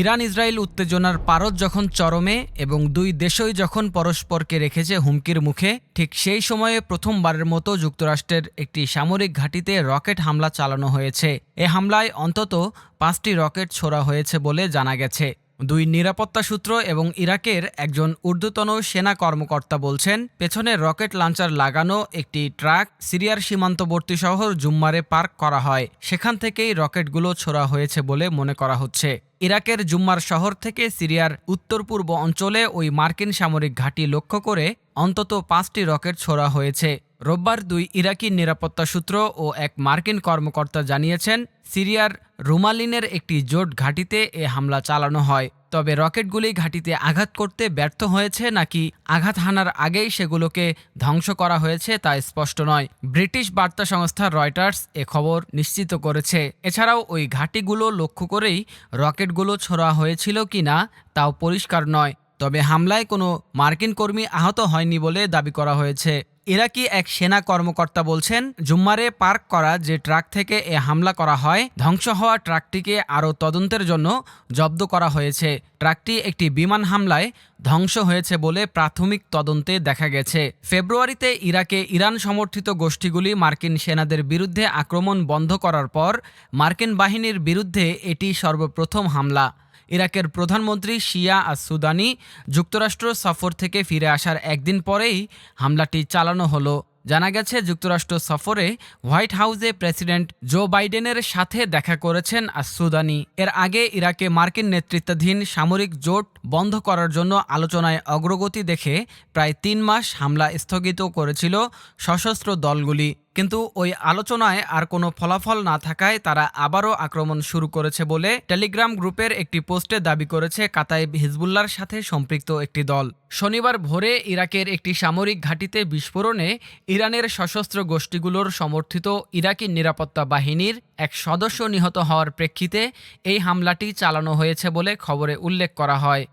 Iran Israel উত্তেজনার পারদ যখন চরমে এবং দুই দেশই যখন পরস্পরকে রেখেছে হুমকির মুখে, ঠিক সেই সময়ে প্রথমবারের মতো যুক্তরাষ্ট্রের একটি সামরিক ঘাঁটিতে রকেট হামলা চালানো হয়েছে। এ হামলায় অন্তত পাঁচটি রকেট ছোড়া হয়েছে বলে জানা গেছে। দুই নিরাপত্তা সূত্র এবং ইরাকের একজন ঊর্ধ্বতন সেনা কর্মকর্তা বলছেন, পেছনে রকেট লঞ্চার লাগানো একটি ট্রাক সিরিয়ার সীমান্তবর্তী শহর জুম্মারে পার্ক করা হয়। সেখান থেকেই রকেটগুলো ছোড়া হয়েছে বলে মনে করা হচ্ছে। ইরাকের জুম্মার শহর থেকে সিরিয়ার উত্তর পূর্ব অঞ্চলে ওই মার্কিন সামরিক ঘাঁটি লক্ষ্য করে অন্তত পাঁচটি রকেট ছোড়া হয়েছে। রোববার দুই ইরাকি নিরাপত্তা সূত্র ও এক মার্কিন কর্মকর্তা জানিয়েছেন, সিরিয়ার রুমালিনের একটি জোট ঘাঁটিতে এ হামলা চালানো হয়। তবে রকেটগুলি ঘাঁটিতে আঘাত করতে ব্যর্থ হয়েছে নাকি আঘাত হানার আগেই সেগুলোকে ধ্বংস করা হয়েছে তা স্পষ্ট নয়। ব্রিটিশ বার্তা সংস্থা রয়টার্স এ খবর নিশ্চিত করেছে। এছাড়াও ওই ঘাঁটিগুলো লক্ষ্য করেই রকেটগুলো ছোড়া হয়েছিল কিনা তাও পরিষ্কার নয়। তবে হামলায় কোনো মার্কিন কর্মী আহত হয়নি বলে দাবি করা হয়েছে। ইরাকি এক সেনা কর্মকর্তা বলছেন, জুম্মারে পার্ক করা যে ট্রাক থেকে এ হামলা করা হয়, ধ্বংস হওয়া ট্রাকটিকে আরও তদন্তের জন্য জব্দ করা হয়েছে। ট্রাকটি একটি বিমান হামলায় ধ্বংস হয়েছে বলে প্রাথমিক তদন্তে দেখা গেছে। ফেব্রুয়ারিতে ইরাকে ইরান সমর্থিত গোষ্ঠীগুলি মার্কিন সেনাদের বিরুদ্ধে আক্রমণ বন্ধ করার পর মার্কিন বাহিনীর বিরুদ্ধে এটি সর্বপ্রথম হামলা। ইরাকের প্রধানমন্ত্রী শিয়া আর সুদানি যুক্তরাষ্ট্র সফর থেকে ফিরে আসার একদিন পরেই হামলাটি চালানো হলো। জানা গেছে, যুক্তরাষ্ট্র সফরে হোয়াইট হাউসে প্রেসিডেন্ট জো বাইডেনের সাথে দেখা করেছেন আসুদানি এর আগে ইরাকে মার্কিন নেতৃত্বাধীন সামরিক জোট বন্ধ করার জন্য আলোচনায় অগ্রগতি দেখে প্রায় তিন মাস হামলা স্থগিত করেছিল সশস্ত্র দলগুলি। কিন্তু ওই আলোচনায় আর কোনো ফলাফল না থাকায় তারা আবারও আক্রমণ শুরু করেছে বলে টেলিগ্রাম গ্রুপের একটি পোস্টে দাবি করেছে কাতাইব হিজবুল্লার সাথে সম্পৃক্ত একটি দল। শনিবার ভোরে ইরাকের একটি সামরিক ঘাঁটিতে বিস্ফোরণে ইরানের সশস্ত্র গোষ্ঠীগুলোর সমর্থিত ইরাকি নিরাপত্তা বাহিনীর এক সদস্য নিহত হওয়ার প্রেক্ষিতে এই হামলাটি চালানো হয়েছে বলে খবরে উল্লেখ করা হয়।